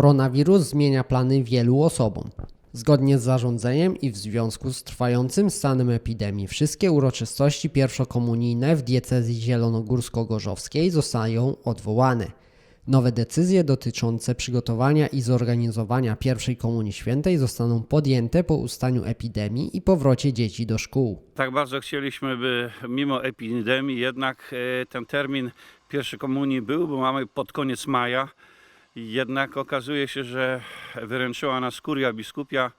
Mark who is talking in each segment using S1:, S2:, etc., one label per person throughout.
S1: Koronawirus zmienia plany wielu osobom. Zgodnie z zarządzeniem i w związku z trwającym stanem epidemii, wszystkie uroczystości pierwszokomunijne w diecezji zielonogórsko-gorzowskiej zostają odwołane. Nowe decyzje dotyczące przygotowania i zorganizowania pierwszej komunii świętej zostaną podjęte po ustaniu epidemii i powrocie dzieci do szkół.
S2: Tak bardzo chcieliśmy, by mimo epidemii jednak e, ten termin pierwszej komunii był, bo mamy pod koniec maja. Jednak okazuje się, że wyręczyła nas kuria biskupia,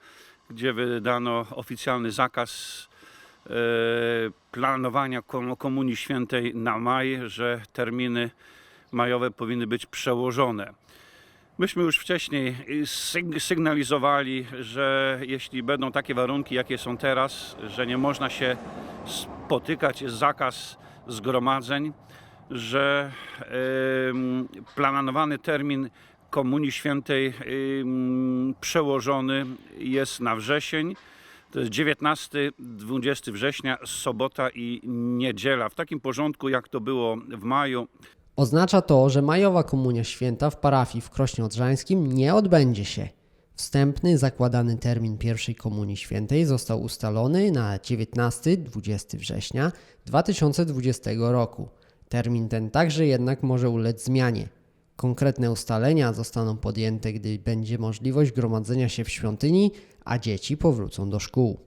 S2: gdzie wydano oficjalny zakaz e, planowania kom- komunii świętej na maj, że terminy majowe powinny być przełożone. Myśmy już wcześniej syg- sygnalizowali, że jeśli będą takie warunki, jakie są teraz, że nie można się spotykać, jest zakaz zgromadzeń, że planowany termin Komunii Świętej przełożony jest na wrzesień. To jest 19-20 września, sobota i niedziela. W takim porządku, jak to było w maju,
S1: Oznacza to, że majowa komunia święta w parafii w Krośnie Odrzańskim nie odbędzie się. Wstępny zakładany termin pierwszej komunii świętej został ustalony na 19-20 września 2020 roku. Termin ten także jednak może ulec zmianie. Konkretne ustalenia zostaną podjęte, gdy będzie możliwość gromadzenia się w świątyni, a dzieci powrócą do szkół.